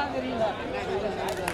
هذه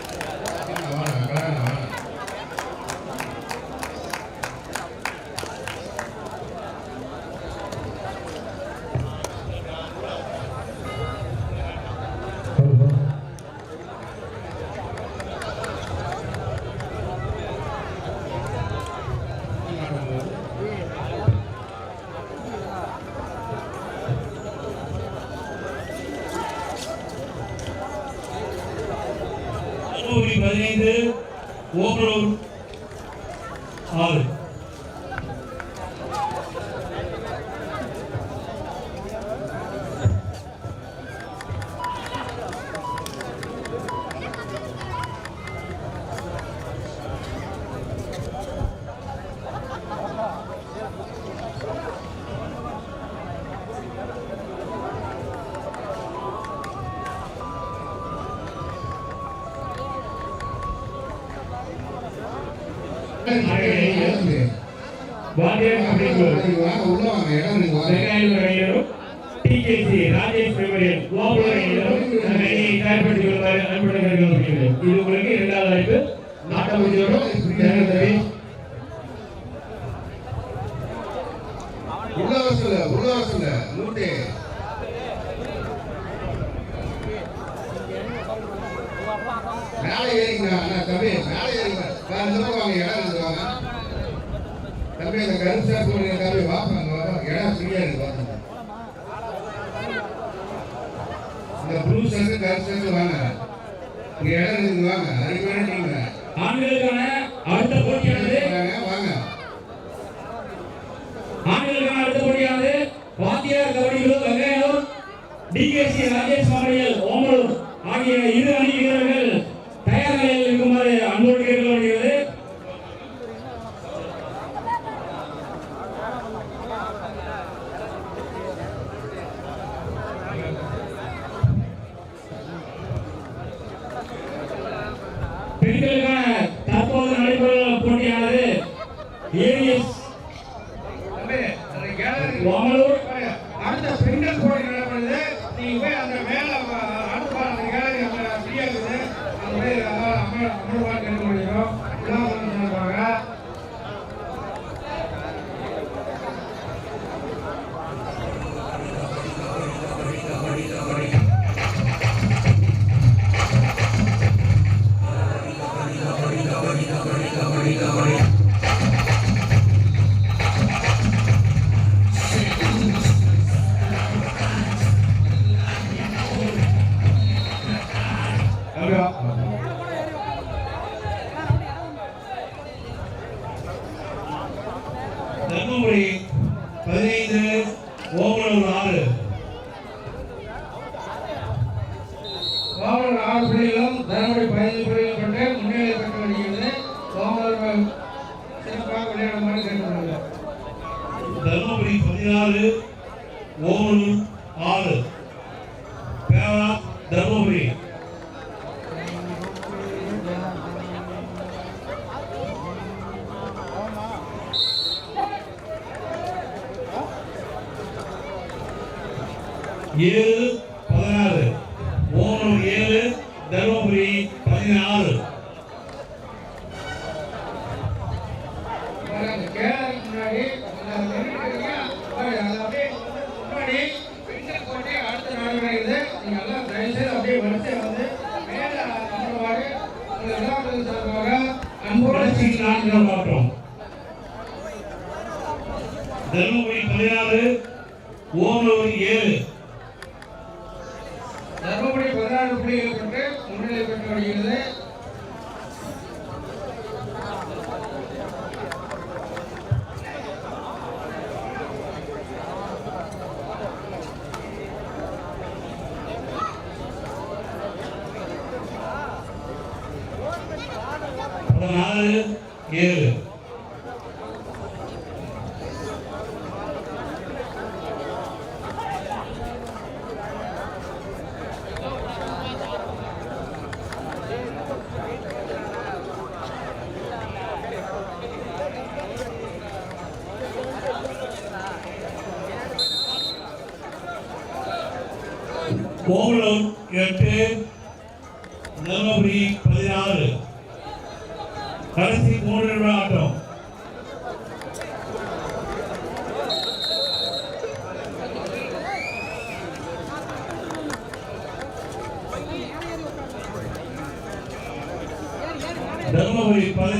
Bengaluru TKC Rajesh memorial Gopala ಇದು உங்களுக்கு இரண்டாவது அழைப்பு நாட்டம் இங்க இடம் இருக்கு வாங்க ஆண்களுக்கான அடுத்த போட்டியானது? வாங்க ஆண்களுக்கான அடுத்த போட்டியானது? வாத்தியார் கபடி குழு வெங்காயம் டிகேசி ராஜேஷ் You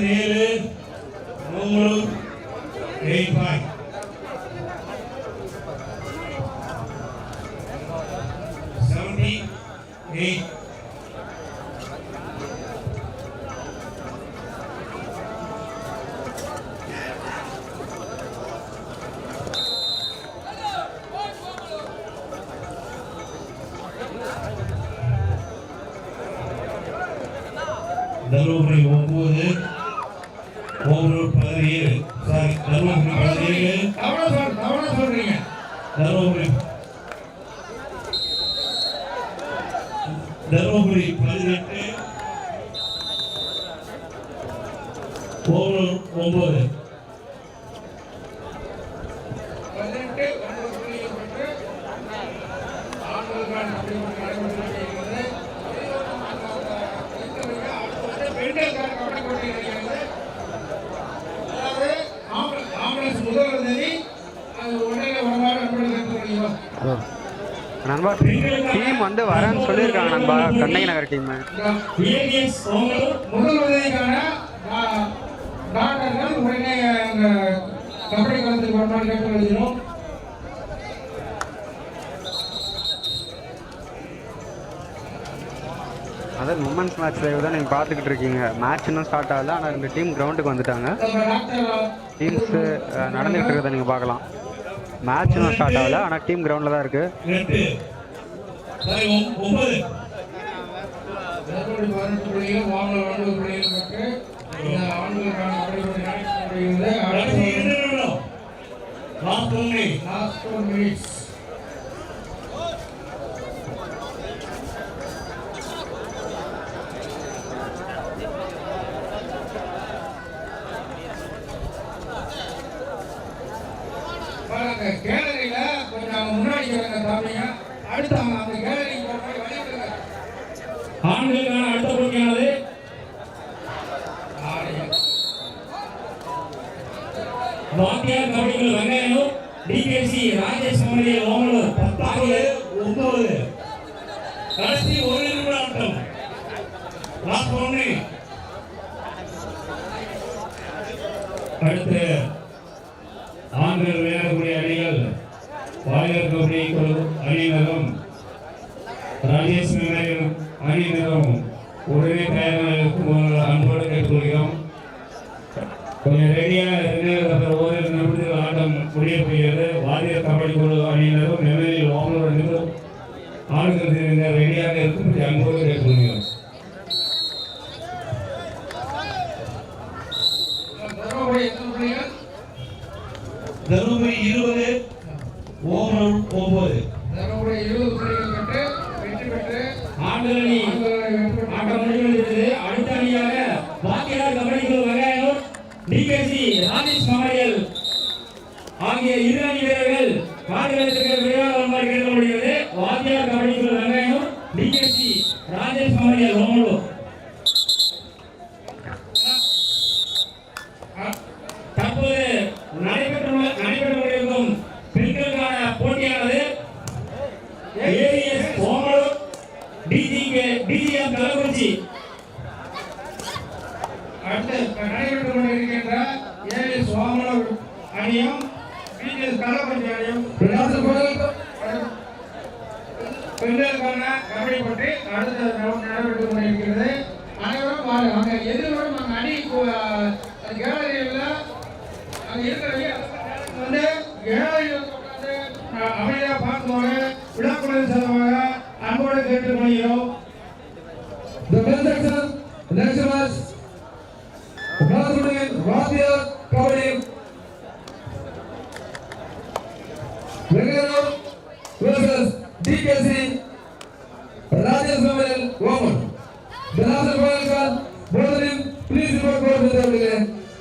பதினேழு மூணு எயிட் பாயிண்ட் நண்பா டீம் வந்து வரேன்னு சொல்லியிருக்காங்க நண்பா கண்ணகி நகர் டீம் உடனே கபடி களத்துக்கு வரணும்னு கேட்டு எழுதினோம் விமன்ஸ் மேட்ச் லைவ் தான் நீங்கள் பார்த்துக்கிட்டு இருக்கீங்க. மேட்ச் இன்னும் ஸ்டார்ட் ஆகல ஆனால் ரெண்டு டீம் கிரவுண்டுக்கு வந்துட்டாங்க. டீம்ஸு நடந்துகிட்டு இருக்கிறத நீங்கள் பார்க்கலாம். மேட்ச் இன்னும் ஸ்டார்ட் ஆகல ஆனால் டீம் கிரவுண்டில் தான் இருக்குது பேச நிலையில் அணி நிலவும் உடனே தயாராக அன்போடு கேட்டுக்கொள்கிறோம். கொஞ்சம் ரெடியாக இருந்து ஓரிரு நிமிடத்தில் ஆட்டம் முடிய போகிறது. வாரியர் கபடி குழு அணியினரும் நிலையில் ஓமலோட நிமிடம் ஆடுகிறது ரெடியாக இருக்கும் அன்போடு கேட்டுக்கொள்கிறோம்.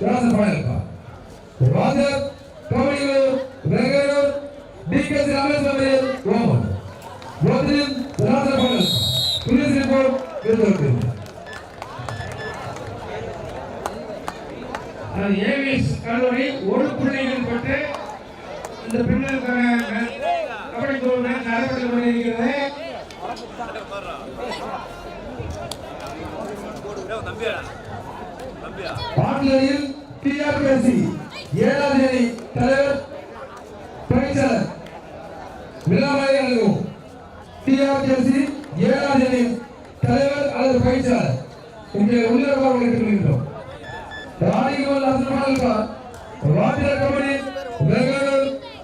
ராசபாயல்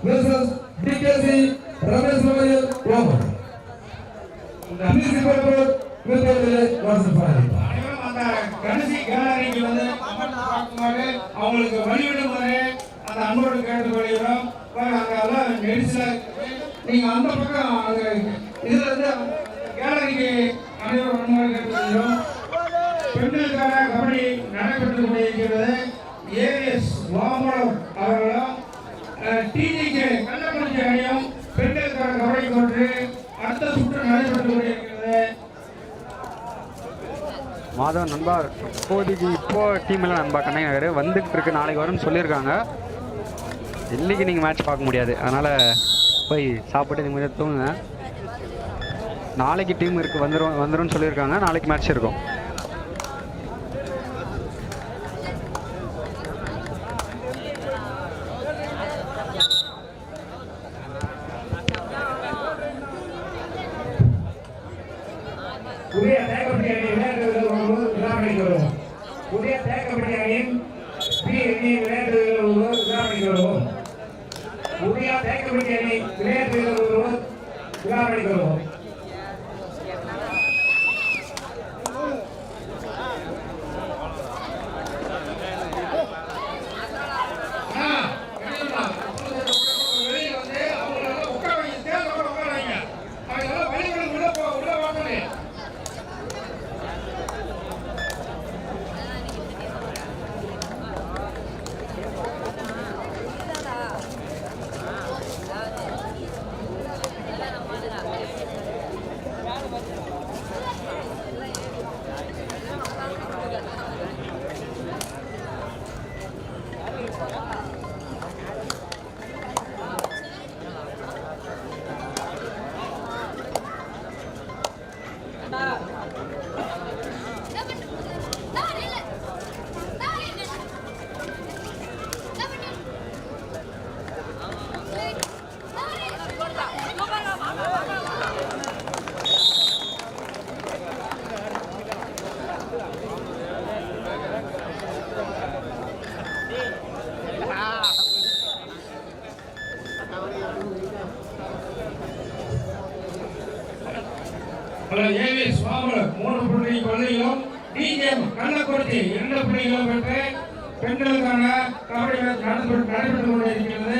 பெங்களூர் டிகேசி ரமேஷ் மொபைல் ஓமன் பிரின்சிபல் கோட் விருதுகளை வாட்ஸ்அப் அந்த கடைசி கேலரிக்கு வந்து அமர்ந்து பார்க்குமாறு அவங்களுக்கு வழிவிடுமாறு அந்த அன்போடு கேட்டுக்கொள்கிறோம். பாருங்க, அங்க எல்லாம் நெரிசலா நீங்க அந்த பக்கம் அந்த இதுல இருந்து கேலரிக்கு அனைவரும் வருமாறு கேட்டுக்கொள்கிறோம் பெண்களுக்கான கபடி நடைபெற்றுக் கொண்டிருக்கிறது ஏஎஸ் வாமனம் அவர்களும் டிஜிகே கள்ளக்குறிச்சி அணியும் பெண்களுக்கான கபடி கொண்டு அடுத்த சுற்று நடைபெற்றுக் கொண்டிருக்கிறது மாதவன் நண்பா. இப்போதைக்கு இப்போ டீம் எல்லாம் நண்பா கண்ணை நகர் வந்துகிட்டு இருக்கு நாளைக்கு வரும்னு சொல்லியிருக்காங்க. இன்னைக்கு நீங்கள் மேட்ச் பார்க்க முடியாது. அதனால் போய் சாப்பிட்டு நீங்கள் தூங்குங்க. நாளைக்கு டீம் இருக்கு. வந்துடும் வந்துடும் சொல்லியிருக்காங்க. நாளைக்கு மேட்ச் இருக்கும். இரண்டு புள்ளிகளும் பெற்று பெண்களுக்கான கபடி மேட்ச் நடந்து நடைபெற்றுக் கொண்டிருக்கிறது.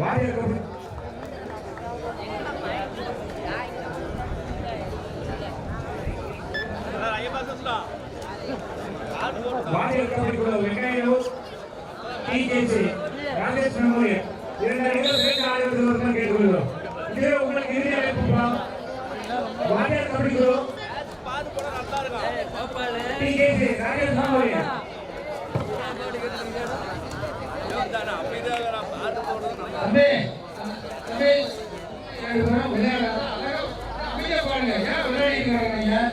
வாரியர் கபடி வாரியர் கபடி குழு வெங்கையூர் டிகேசி ராஜேஷ் மெமோரியல் இரண்டு அணிகள் சேர்ந்து ஆடுவதற்கு கேட்டுக்கொள்கிறோம் இதே உங்களுக்கு இறுதி அழைப்பு வாரியர் கபடி குழு டிகேசி ராஜேஷ் மெமோரியல் தம்பி, தம்பி, எனக்கு வேணும் விளையாட. அமைதியா பாருங்க. ஏன்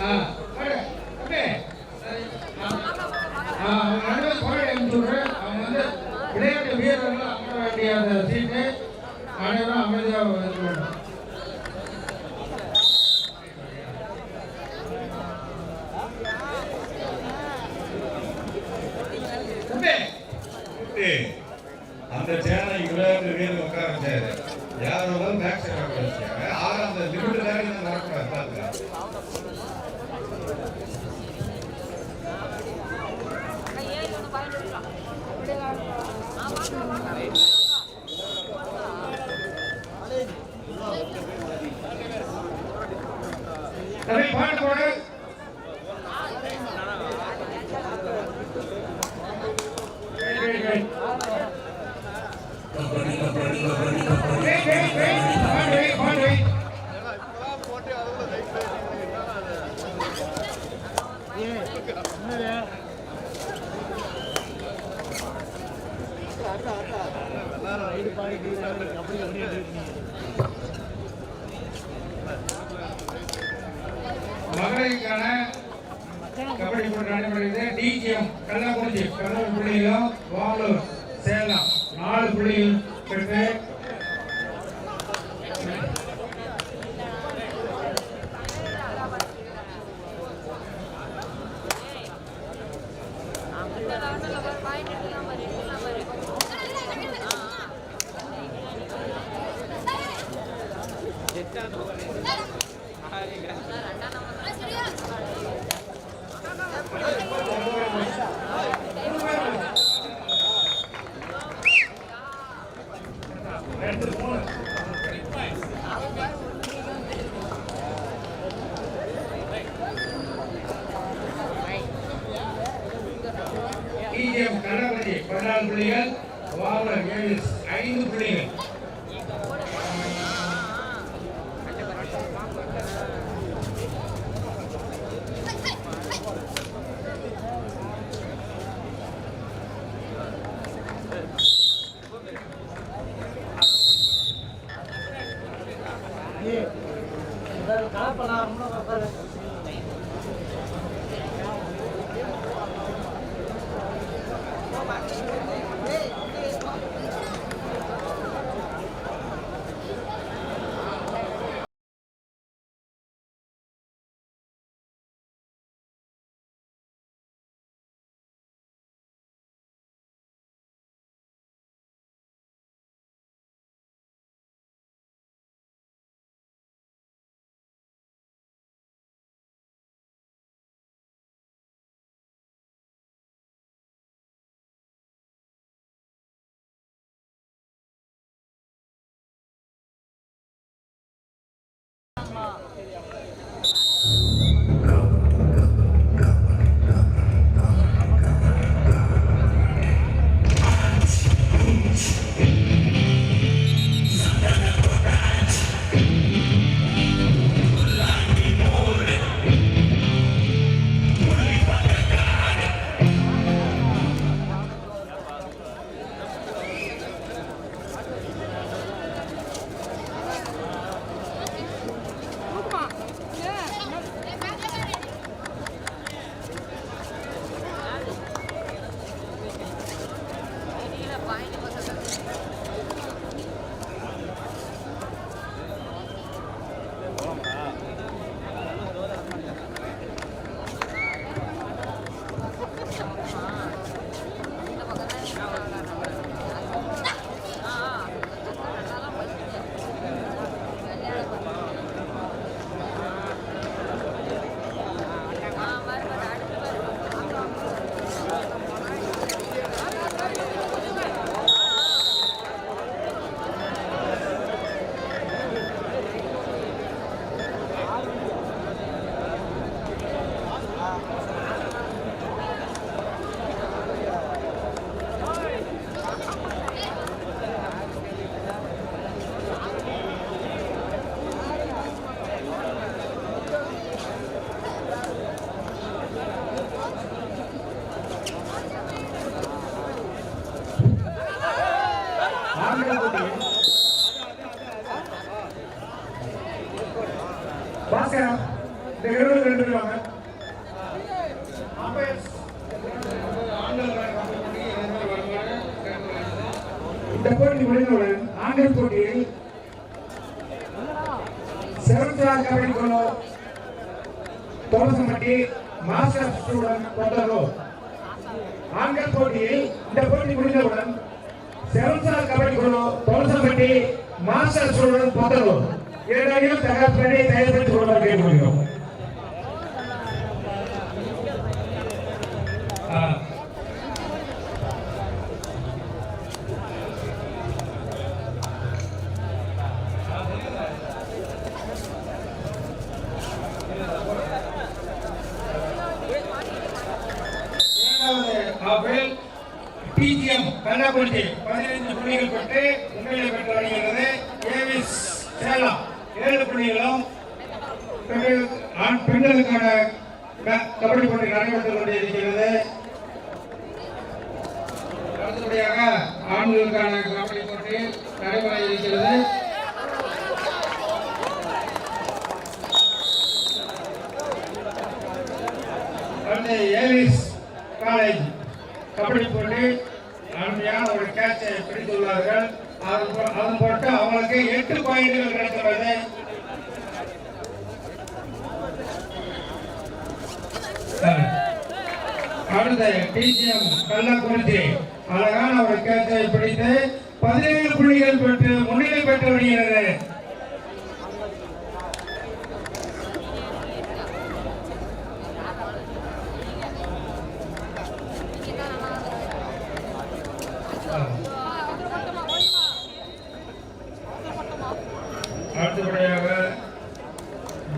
ஆ, தோலசம்பட்டி மாஸ்டர் ஸ்டூடெண்ட் கொண்டரோ ஆண்கள் போட்டியில் இந்த போட்டி முடிந்தவுடன் செவன்சார் கபடி குழு தோலசம்பட்டி மாஸ்டர் ஸ்டூடெண்ட் தொடரும் இரண்டையும் தகவல் தயார்படுத்திக் கொள்ள கேட்டுக்கொள்கிறோம் ஆ. இரண்டாவது ஆப்பிள் டிஜிஎம் கள்ளக்குறிச்சி பதினைந்து புள்ளிகள் பெற்று முன்னிலை பெற்று வருகிறது ஏவிஸ் சேலம் ஏழு புள்ளிகளும் பெண்கள் ஆண் பெண்களுக்கான க- கபடி போட்டி நடைபெற்றுக் கொண்டிருக்கிறது அடுத்தபடியாக ஆண்களுக்கான கபடி போட்டி நடைபெற இருக்கிறது. ஏவிஸ் காலேஜ் கபடி போட்டி அருமையான ஒரு கேட்சை பிடித்துள்ளார்கள். அதன் பொருட்டு அவங்களுக்கு எட்டு பாயிண்டுகள் கிடைத்துள்ளது. அடுத்த டிஜிஎம் கள்ளக்குறிச்சி. அழகான ஒரு கேட்சை பிடித்து பதினேழு புள்ளிகள் பெற்று முன்னிலை பெற்று வருகிறது அடுத்தபடியாக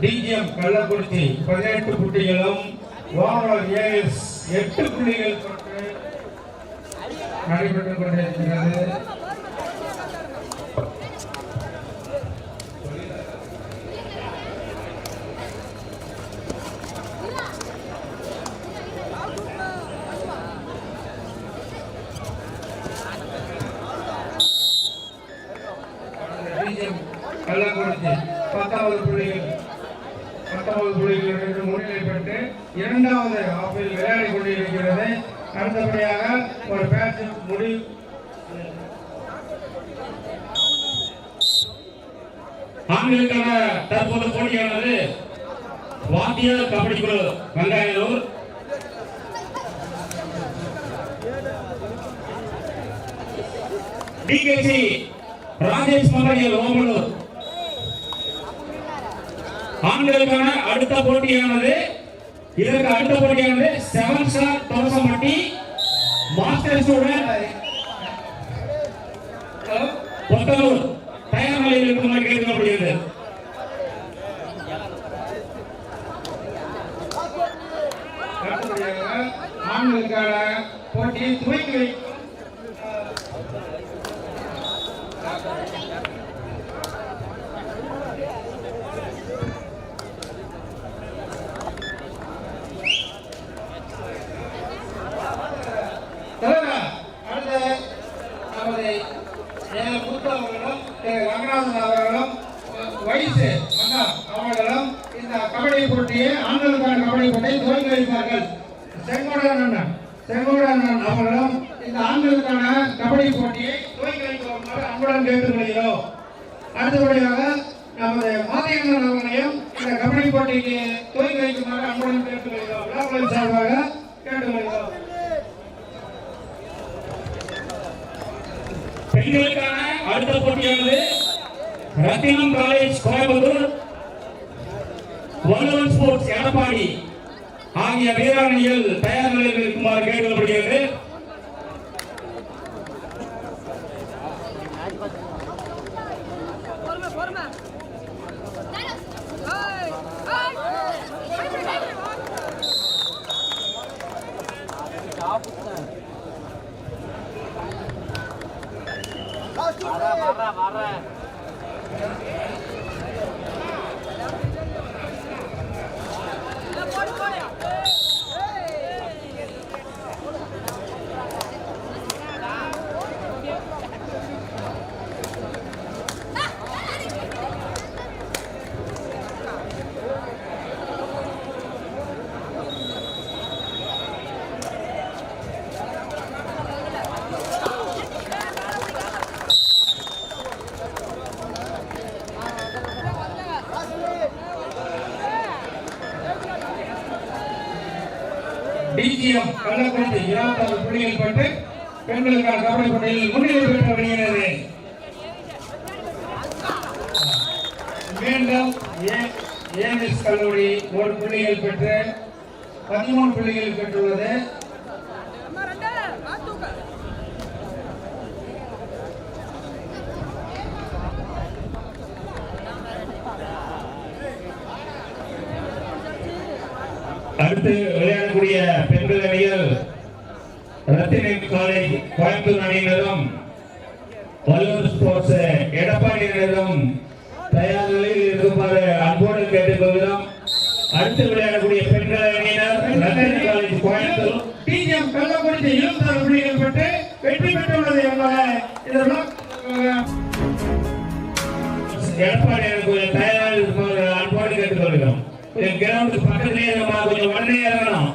டிஜிஎம் கள்ளக்குறிச்சி பதினெட்டு புள்ளிகளும் ஏஎஸ் எட்டு புள்ளிகள் பெற்று நடைபெற்றுக் கொண்டிருக்கிறது டிஜிஎம் கள்ளக்குறிச்சி பத்தாவது புள்ளிகள் பத்தாவது புள்ளிகள் என்று முன்னிலை பெற்று இரண்டாவது ஆப்பில் விளையாடி கொண்டிருக்கிறது. அடுத்தபடியாக ஒரு பேட்ச் முடி. ஆண்களுக்கான தற்போது போட்டியானது வாத்தியார் கபடி குழு வெங்காயலூர். டிகேசி ராஜேஷ் மகனியல் ஓமலூர். ஆண்களுக்கான அடுத்த போட்டியானது இதற்கு அடுத்த போட்டியானது seven star Dosamatti master student Pothalur தயார் நிலையில் இருக்குமாறு கேட்கப்படுகிறது ஆண்களுக்கான போட்டியை துவக்கி வைக்கும் தலைவர், அடுத்து நமது ஏழு முத்து அவர்களும் திரு ரங்கநாதன் அவர்களும் வயசு அண்ணா அவர்களும் இந்த கபடி போட்டியை ஆண்களுக்கான கபடி போட்டியை துவங்கி வைப்பார்கள் செங்கோடன் அண்ணன் செங்கோடன் அவர்களும் இந்த ஆண்களுக்கான கபடி போட்டியை துவங்கி வைக்குமாறு அன்புடன் கேட்டுக்கொள்கிறோம். அடுத்தபடியாக நமது மாதையண்ணன் அவர்களையும் இந்த கபடி போட்டிக்கு துவங்கி வைக்குமாறு அன்புடன் கேட்டுக்கொள்கிறோம். விழாக்குழு சார்பாக கேட்டுக்கொள்கிறோம். பெண்களுக்கான அடுத்த போட்டியானது ரத்தினம் காலேஜ் கோயம்புத்தூர் வல்லுவன் ஸ்போர்ட்ஸ் எடப்பாடி. ஆகிய வீராங்கனைகள் தயார் நிலையில் இருக்குமாறு கேட்கப்படுகிறது டிஜிஎம் கள்ளக்குறிச்சி இருபத்தாறு புள்ளிகள் பெற்று பெண்களுக்கான கபடி போட்டியில் முன்னிலை பெற்று வருகிறது மீண்டும் ஏ- ஏஎம்எஸ் கல்லூரி ஒரு புள்ளிகள் பெற்று பதிமூணு புள்ளிகள் பெற்றுள்ளது. அடுத்து விளையாடக்கூடிய பெண்கள் அணிகள் ரத்தினை காலேஜ் கோயம்புத்தூர் அணியினரும் வல்லூர் ஸ்போர்ட்ஸ் எடப்பாடி அணியினரும் தயார் நிலையில் இருக்குமாறு அன்போடு கேட்டுக்கொள்கிறோம். அடுத்து விளையாடக்கூடிய பெண்கள் அணியினர் ரத்தினை காலேஜ் கோயம்புத்தூர். டிஜிஎம் கள்ளக்குறிச்சி இருபத்தாறு புள்ளிகள் பெற்று வெற்றி பெற்றுள்ளது என்பதை இதெல்லாம் எடப்பாடி கொஞ்சம் தயாராக இருக்குமாறு அன்போடு கேட்டுக்கொள்கிறோம். கிரவுண்டுக்கு பக்கத்துலேயே நம்ம கொஞ்சம் உடனே இறங்கணும்.